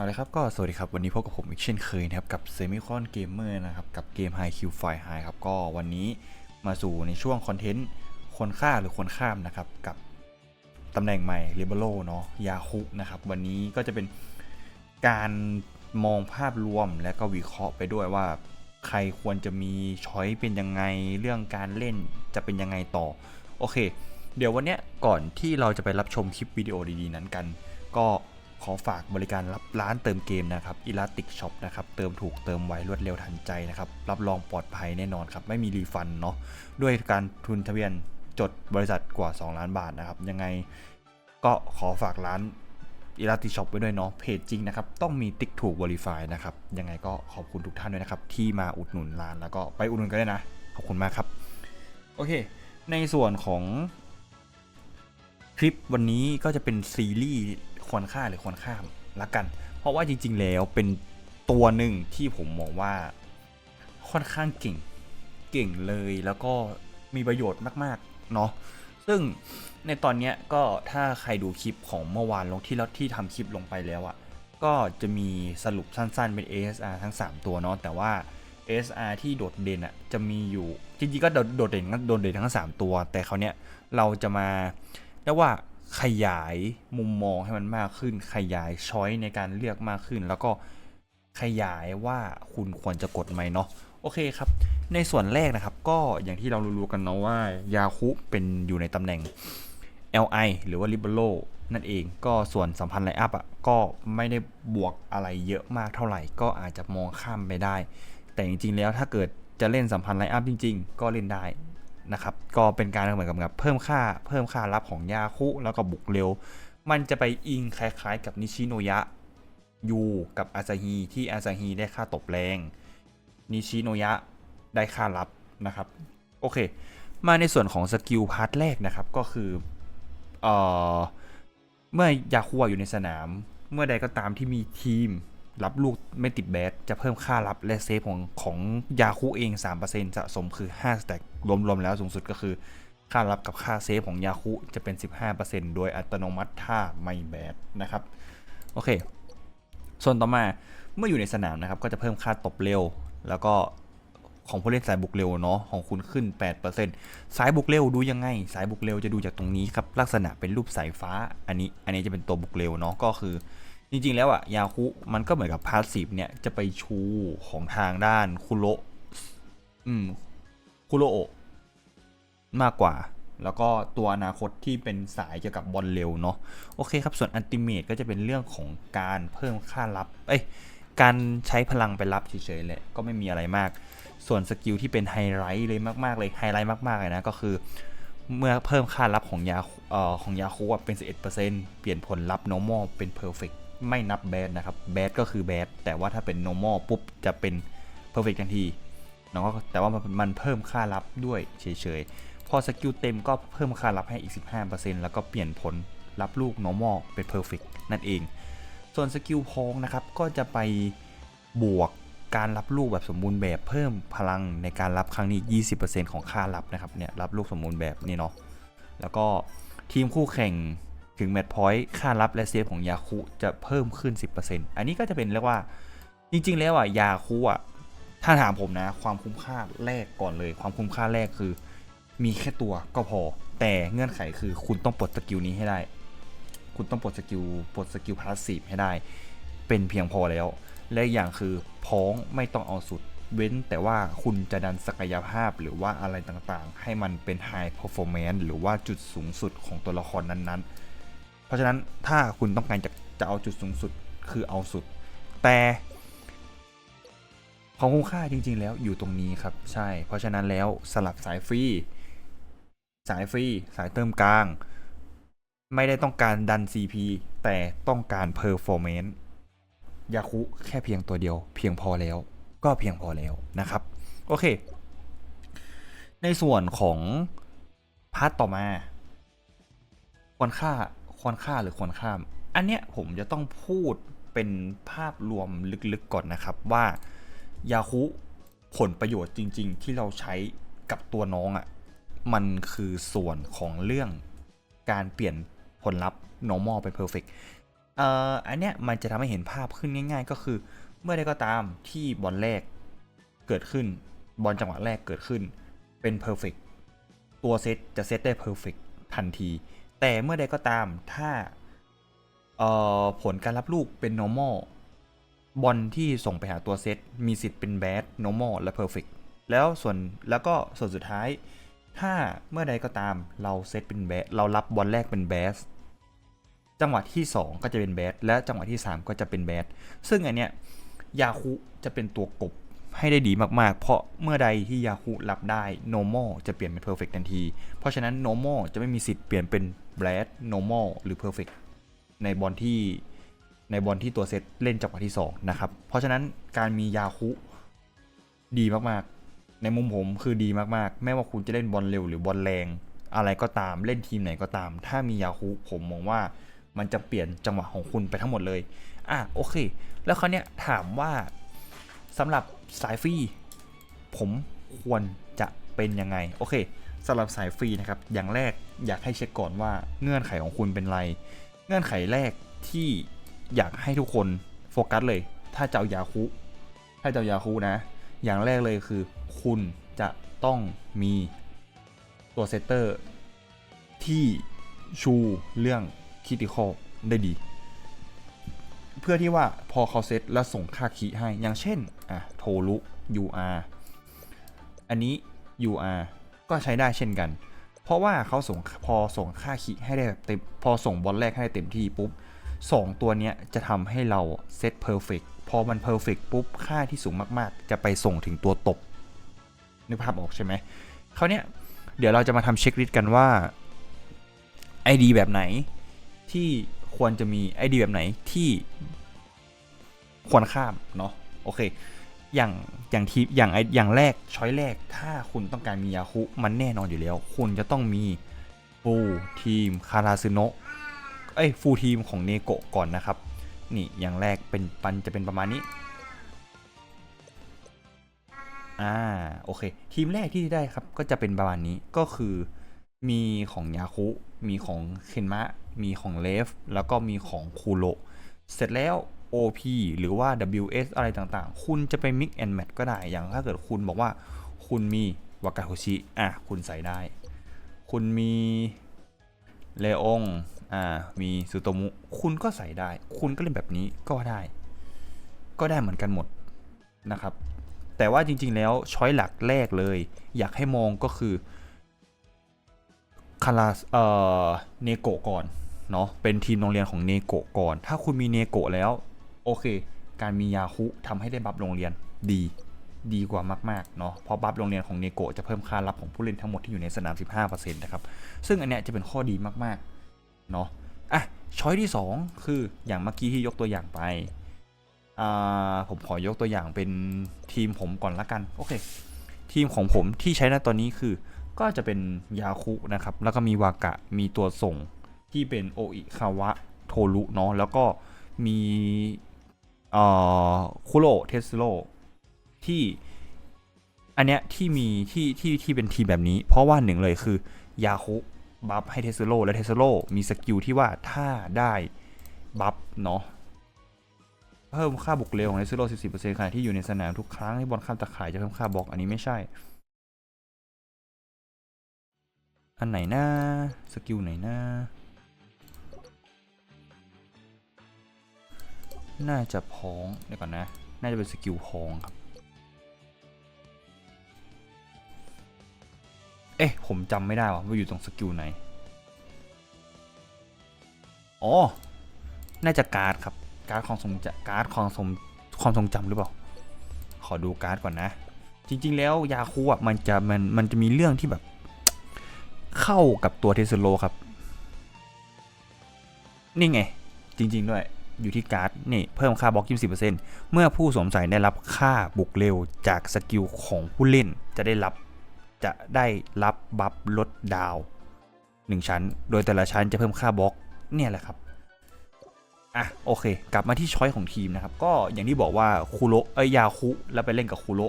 เอาละครับก็สวัสดีครับ วันนี้พบกับผมอีกเช่นเคยนะครับ กับ Semicon Gamer นะครับ กับเกม High Q Fire High ครับ ก็วันนี้มาสู่ในช่วงคอนเทนต์คนฆ่าหรือคนข้ามนะครับ กับตำแหน่งใหม่ Libero เนาะยาคุนะครับ วันนี้ก็จะเป็นการมองภาพรวมและก็วิเคราะห์ไปด้วยว่า ใครควรจะมีช้อยเป็นยังไงเรื่องการเล่นจะเป็นยังไงต่อ โอเค เดี๋ยววันเนี้ยก่อนที่เราจะไปรับชมคลิปวิดีโอดีๆนั้นกัน ก็ ขอฝากบริการรับร้านเติมเกมนะครับ Elastic Shop นะครับ เติมถูกเติมไวรวดเร็วทันใจนะครับ รับรองปลอดภัยแน่นอนครับ ไม่มีรีฟันเนาะ ด้วยการทุนทะเบียนจดบริษัทกว่า 2 ล้านบาทนะครับ ยังไงก็ขอฝากร้าน Elastic Shop ไว้ด้วยเนาะเพจจริงนะครับ ต้องมีติ๊กถูก Verify นะครับ ยังไงก็ขอบคุณทุกท่านด้วยนะครับ ที่มาอุดหนุนร้านแล้วก็ไปอุดหนุนกันด้วยนะ ขอบคุณมากครับ โอเค ในส่วนของคลิปวันนี้ก็จะเป็นซีรีส์ ควรค่าหรือควรข้ามละกัน เพราะว่าจริง ๆ แล้วเป็นตัวหนึ่งที่ผมมองว่าค่อนข้างเก่ง เก่งเลยแล้วก็มีประโยชน์มากๆเนาะซึ่งในตอนนี้ก็ถ้าใครดูคลิปของเมื่อวานลงที่เราที่ทำคลิปลงไปแล้วอะ่ะก็จะมีสรุปสั้นๆเป็น ASR ทั้ง 3 ตัวเนาะแต่ว่า ASR ที่โดดเด่นอะ่ะจะมีอยู่จริงๆก็โดดเด่นก็โดดเด่นทั้ง 3 ตัว แต่เขาเนี้ยเราจะมาเรียกว่า ขยายมุมมองให้มันมากขึ้น ขยายช้อยในการเลือกมากขึ้น แล้วก็ขยายว่าคุณควรจะกดไหมเนาะโอเคครับ ในส่วนแรกนะครับ ก็อย่างที่เรารู้ๆกันเนาะว่ายาคุเป็นอยู่ในตำแหน่ง LI หรือว่า Libero นั่นเองก็ส่วนสัมพันธ์ไลอัพอะก็ไม่ได้บวกอะไรเยอะมากเท่าไหร่ ก็อาจจะมองข้ามไปได้ แต่จริงๆแล้วถ้าเกิดจะเล่นสัมพันธ์ไลอัพจริง ๆ ก็เล่นได้ นะครับ ก็เป็นการเหมือนกับเพิ่มค่าเพิ่มค่ารับของยาคุแล้วก็บุกเร็ว มันจะไปอิงคล้ายๆ กับนิชิโนยะยูกับอาซาฮีที่อาซาฮีได้ค่าตบแรงนิชิโนยะได้ค่ารับนะครับ โอเค มาในส่วนของสกิลพาร์ทแรกนะครับก็คือเอ่อเมื่อยาคุอยู่ในสนาม เมื่อใดก็ตามที่มีทีมรับลูกไม่ติดแบสจะเพิ่มค่ารับและเซฟของของยาคูเอง 3%สะสมคือ5สแต็ก รวมๆแล้วสูงสุดก็คือ ค่ารับกับค่าเซฟของยาคุจะเป็น 15%โดยอัตโนมัติถ้าไม่แบดนะครับโอเคส่วนต่อมาเมื่ออยู่ในสนามนะครับก็จะเพิ่มค่าตบเร็ว แล้วก็ของผู้เล่นสายบุกเร็วเนาะของคุณขึ้น 8%สายบุกเร็วดูยังไง สายบุกเร็วจะดูจากตรงนี้ครับลักษณะเป็นรูปสายฟ้าอันนี้อันนี้จะเป็นตัวบุกเร็วเนาะก็คือ จริงๆแล้วอะยาคุมันก็เหมือนกับพาสซีฟเนี่ยจะไปชูของทางด้านคุโรอืม คุโรโอะมากกว่า แล้วก็ตัวอนาคตที่เป็นสายเกี่ยวกับบอลเร็วเนาะโอเคครับส่วนอันติเมตก็จะเป็นเรื่องของการเพิ่มค่ารับเอ้ยการใช้พลังไปรับเฉยๆแหละก็ไม่มีอะไรมาก ส่วนสกิลที่เป็นไฮไลท์เลยมากๆเลยไฮไลท์มากๆเลยนะก็คือเมื่อเพิ่มค่ารับของยาเอ่อของยาคูเป็น 11%เปลี่ยนผลลัพธ์ normal เป็น perfect ไม่นับแบดนะครับแบดก็คือแบดแต่ว่าถ้าเป็น normal ปุ๊บจะเป็น perfect ทันที เนาะแต่ว่ามันเพิ่มค่ารับด้วยเฉยๆ พอสกิลเต็มก็เพิ่มค่ารับให้อีก 15%แล้วก็เปลี่ยนผลรับลูก normal เป็น perfect นั่นเอง ส่วนสกิลพองนะครับ ก็จะไปบวกการรับลูกแบบสมบูรณ์แบบเพิ่มพลังในการรับครั้งนี้ 20%ของค่ารับนะครับเนี่ยรับลูกสมบูรณ์แบบนี่เนาะแล้วก็ทีมคู่แข่งถึงแมตช์พอยต์ค่ารับและเซฟของยาคุจะเพิ่มขึ้น 10%อันนี้ก็จะเป็นเรียกว่าจริง ๆ แล้วอะยาคุอะ ถ้าถามผมนะ ความคุ้มค่าแรกก่อนเลย ความคุ้มค่าแรกคือ มีแค่ตัวก็พอ แต่เงื่อนไขคือคุณต้องปลดสกิลนี้ให้ได้ คุณต้องปลดสกิลปลดสกิลพาสซีฟให้ได้ เป็นเพียงพอแล้ว และอย่างคือพ้องไม่ต้องเอาสุด เว้นแต่ว่าคุณจะดันศักยภาพหรือว่าอะไรต่างๆ ให้มันเป็น High Performance หรือว่าจุดสูงสุดของตัวละครนั้นๆ เพราะฉะนั้นถ้าคุณต้องการจะจะเอาจุดสูงสุดคือเอาสุด แต่ ความคุ้มค่าจริง ๆ แล้วอยู่ตรงนี้ครับ ใช่ เพราะฉะนั้นแล้วสลับสายฟรี สายฟรี สายเติมกลาง ไม่ได้ต้องการดัน CP แต่ต้องการ Performance ยาคุแค่เพียงตัวเดียว เพียงพอแล้ว ก็เพียงพอแล้วนะครับ โอเค ในส่วนของพาร์ทต่อมา ควรค่าควรค่าหรือควรข้าม อันเนี้ยผมจะต้องพูดเป็นภาพรวมลึกๆก่อนนะครับว่า ยาคุผลประโยชน์จริง ๆ ที่เราใช้กับตัวน้องอะ่ะมันคือส่วนของเรื่องการเปลี่ยนผลลัพธ์ normal เป็น perfect อเอ่ออันเนี้ยมันจะทำให้เห็นภาพขึ้นง่าย ๆ ก็คือ เมื่อใดก็ตามที่บอลแรกเกิดขึ้น บอลจังหวะแรกเกิดขึ้นเป็นเพอร์เฟกตัวเซตจะเซตได้เพอร์เฟกทันที แต่เมื่อใดก็ตามถ้าเอ่อผลการรับลูกเป็น normal บอลที่ส่งไปหาตัวเซตมีสิทธิ์เป็น bad normal และ perfect แล้วส่วนแล้วก็ส่วนสุดท้าย ถ้าเมื่อใดก็ตามเราเซตเป็น bad เรารับบอลแรกเป็น bad จังหวะที่ 2 ก็จะเป็น bad และจังหวะที่ 3 ก็จะเป็น bad ซึ่งอันเนี้ยยาคุจะเป็นตัวกบให้ได้ดีมากๆ เพราะเมื่อใดที่ยาคุรับได้ normal จะเปลี่ยนเป็น perfect ทันที เพราะฉะนั้น normal จะไม่มีสิทธิ์เปลี่ยนเป็น bad normal หรือ perfect ในบอลที่ ในบอลที่ตัวเซตเล่นจังหวะที่2นะครับ เพราะฉะนั้นการมียาคุดีมากๆ ในมุมผมคือดีมากๆ ไม่ว่าคุณจะเล่นบอลเร็วหรือบอลแรง อะไรก็ตามเล่นทีมไหนก็ตาม ถ้ามียาคุผมมองว่ามันจะเปลี่ยนจังหวะของคุณไปทั้งหมดเลย อะโอเค แล้วคราวเนี้ยถามว่าสำหรับสายฟรีผมควรจะเป็นยังไง โอเคสำหรับสายฟรีนะครับ อย่างแรกอยากให้เช็คก่อนว่าเงื่อนไขของคุณเป็นไร เงื่อนไขแรกที่ อยากให้ทุกคนโฟกัสเลย ถ้าจะเอายาคุถ้าจะเอายาคุนะ อย่างแรกเลยคือ คุณจะต้องมีตัวเซตเตอร์ที่ชูเรื่องคิติคอได้ดี เพื่อที่ว่าพอเขาเซตแล้วส่งค่าคีให้ อย่างเช่นอะโทรุ UR อันนี้ UR ก็ใช้ได้เช่นกัน เพราะว่าเขาส่งพอส่งค่าคีให้ได้เต็มพอส่งบอลแรกให้ได้เต็มที่ปุ๊บ สองตัวนี้จะทำให้เราเซตเพอร์เฟกพอมันเพอร์เฟกปุ๊บ ค่าที่สูงมากๆ จะไปส่งถึงตัวตบนึกภาพออกใช่ไหมเขาวเนี้ยเดี๋ยวเราจะมาทำเช็คลิสต์กันว่า ID แบบไหนที่ควรจะมี ID แบบไหนที่ควรข้ามเนาะโอเค อย่างอย่างทีอย่างไออย่างแรกช้อยแรกถ้าคุณต้องการมียาคุมันแน่นอนอยู่แล้ว คุณจะต้องมีฟูทีมคาราซึโนะ เอ้ยฟูลทีมของเนโกะก่อนนะครับ นี่อย่างแรกเป็นปันจะเป็นประมาณนี้อ่าโอเค ทีมแรกที่ได้ครับก็จะเป็นประมาณนี้ก็คือมีของยาคุ มีของเคนมะ มีของเลฟ แล้วก็มีของคูโรเสร็จแล้ว OP หรือว่า WS อะไรต่างๆ คุณจะไป mix and match ก็ได้ อย่างถ้าเกิดคุณบอกว่าคุณมีวากาโฮชิ อะ คุณใส่ได้ คุณมีเลอง อ่ามีซูโตมุคุณก็ใส่ได้ คุณก็เล่นแบบนี้ก็ได้ ก็ได้เหมือนกันหมดนะครับ แต่ว่าจริงๆแล้วช้อยหลักแรกเลย อยากให้มองก็คือคาราเอ่อเนโกะก่อนเนาะเป็นทีมโรงเรียนของเนโกะก่อน ถ้าคุณมีเนโกะแล้ว โอเค การมียาคุทำให้ได้บัฟโรงเรียนดีดีกว่ามากๆเนาะเพราะบัฟโรงเรียนของเนโกะจะเพิ่มค่ารับของผู้เล่นทั้งหมดที่อยู่ในสนาม 15%นะครับ ซึ่งอันเนี้ยจะเป็นข้อดีมากๆ เนาะอะช้อยที่ 2 คืออย่างเมื่อกี้ที่ยกตัวอย่างไปอ่าผมขอยกตัวอย่างเป็นทีมผมก่อนละกันโอเคทีมของผมที่ใช้ณตอนนี้คือ ก็จะเป็นยาคุนะครับ แล้วก็มีวากะมีตัวส่งที่เป็นโออิคาวะโทรุเนาะแล้วก็มีอ่อคุโรเทสโรที่อันเนี้ยที่มีที่ที่ที่เป็นทีมแบบนี้ เพราะว่าหนึ่งเลยคือยาคุ บัฟให้เทสโรและเทสโรมีสกิลที่ว่าถ้าได้บัฟเนาะเพิ่มค่าบุกเร็วของเทสโร14%ขณะที่อยู่ในสนามทุกครั้งที่บอลข้ามตะข่ายจะเพิ่มค่าบล็อกอันนี้ไม่ใช่ อันไหนนะสกิลไหนนะน่าจะพ้องเดี๋ยวก่อนนะ น่าจะเป็นสกิลพ้องครับ เอ๊ะ ผมจำไม่ได้ว่าว่าอยู่ตรงสกิลไหน อ๋อ น่าจะการ์ดครับ การ์ดของทรงจะการ์ดของทรงความทรงจำหรือเปล่า ขอดูการ์ดก่อนนะ จริง ๆ แล้วยาคูอะมันจะมันมันจะมีเรื่องที่แบบ เข้ากับตัวเทสโลครับ นี่ไง จริง ๆ ด้วยอยู่ที่การ์ดนี่เพิ่มค่าบล็อก 20%เมื่อผู้สวมใส่ได้รับค่าบุกเร็วจากสกิลของผู้เล่นจะได้รับ จะได้รับบัฟลดดาว 1 ชั้น โดยแต่ละชั้นจะเพิ่มค่าบล็อกเนี่ยแหละครับอะโอเค กลับมาที่ช้อยของทีมนะครับ ก็อย่างที่บอกว่าคูโรเอ้ยยาคุแล้วไปเล่นกับคูโร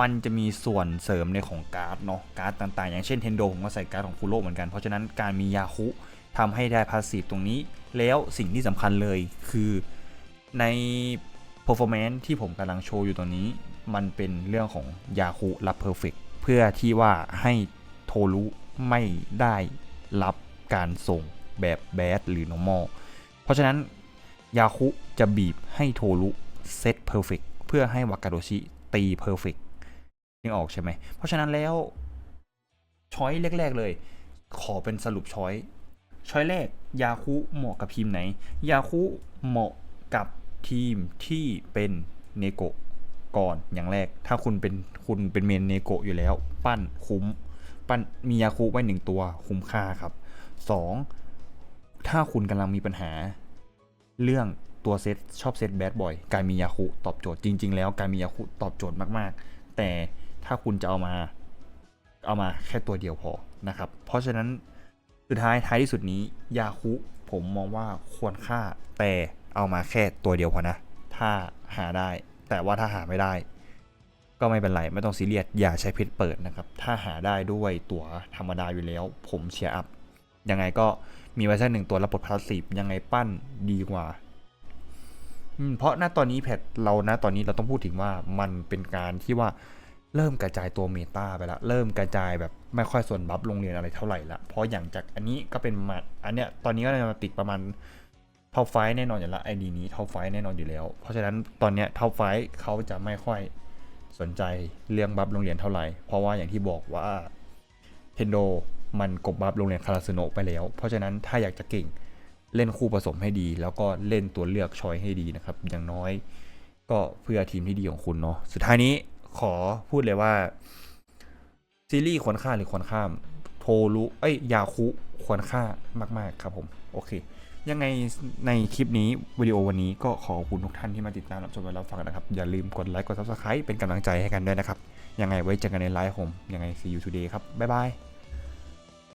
มันจะมีส่วนเสริมในของการ์ดเนาะการ์ดต่างๆ อย่างเช่นเทนโดผมก็ใส่การ์ดของคูโรเหมือนกัน เพราะฉะนั้นการมียาคุททำให้ได้พาสซีฟตรงนี้ แล้วสิ่งที่สำคัญเลยคือใน performance ที่ผมกำลังโชว์อยู่ตอนนี้ มันเป็นเรื่องของยาคูรับ perfect เเพื่อที่ว่าให้โทรุไม่ได้รับการส่งแบบแบดหรือ normal เพราะฉะนั้นยาคุจะบีบให้โทรุเซตเพอร์เฟกเพื่อให้วากาโดชิตีเพอร์เฟกยังออกใช่ไหม เพราะฉะนั้นแล้วช้อยแรก ๆ เลย ขอเป็นสรุปช้อยช้อยแรก ยาคุเหมาะกับทีมไหน ยาคุเหมาะกับทีมที่เป็นเนโกะ ก่อนอย่างแรก ถ้าคุณเป็นคุณเป็นเมนเนโกะอยู่แล้ว ปั้นคุ้ม ปั้นมียาคุไว้หนึ่งตัวคุ้มค่าครับสองถ้าคุณกำลังมีปัญหา เรื่องตัวเซตชอบเซตแบดบอยการมียาคุตอบโจทย์จริง ๆ แล้วการมียาคุตอบโจทย์มากๆ แต่ถ้าคุณจะเอามาเอามาแค่ตัวเดียวพอนะครับ เพราะฉะนั้นสุดท้ายท้ายที่สุดนี้ยาคุผมมองว่าควรค่าแต่เอามาแค่ตัวเดียวพอนะ ถ้าหาได้ แต่ว่าถ้าหาไม่ได้ ก็ไม่เป็นไร ไม่ต้องซีเรียสอย่าใช้เพชรเปิดนะครับ ถ้าหาได้ด้วยตัวธรรมดาอยู่แล้ว ผมเชียร์อัพยังไงก็มีไว้สักหนึ่งตัวระบบพาสซีฟยังไงปั้นดีกว่าเพราะณตอนนี้แพทเราณตอนนี้เราต้องพูดถึงว่ามันเป็นการที่ว่าเริ่มกระจายตัวเมตาไปละ เริ่มกระจายแบบไม่ค่อยส่วนบัฟโรงเรียนอะไรเท่าไหร่ละ เพราะอย่างจากอันนี้ก็เป็นมาอันเนี้ยตอนนี้ก็จะมาติดประมาณ ท็อปไฟแน่นอนอยู่แล้วไอดีนี้ท็อปไฟแน่นอนอยู่แล้ว เพราะฉะนั้นตอนเนี้ยท็อปไฟเขาจะไม่ค่อยสนใจเรื่องบัฟโรงเรียนเท่าไหร่ เพราะว่าอย่างที่บอกว่าเทนโดมันกบบัฟโรงเรียนคาราซึโนะไปแล้ว เพราะฉะนั้นถ้าอยากจะเก่งเล่นคู่ผสมให้ดี แล้วก็เล่นตัวเลือกชอยให้ดีนะครับ อย่างน้อยก็เพื่อทีมที่ดีของคุณเนาะสุดท้ายนี้ขอพูดเลยว่า ซีรีส์ควรค่าหรือควรข้าม โทรุเอ้ยยาคุควรค่ามาก ๆ ครับผม โอเค ยังไงในคลิปนี้วิดีโอวันนี้ก็ขอบคุณทุกท่านที่มาติดตามรับชมและรับฟังนะครับ อย่าลืมกดไลค์กด subscribe เป็นกำลังใจให้กันด้วยนะครับ ยังไงไว้เจอกันในไลฟ์ผมยังไง see you today ครับบ๊ายบาย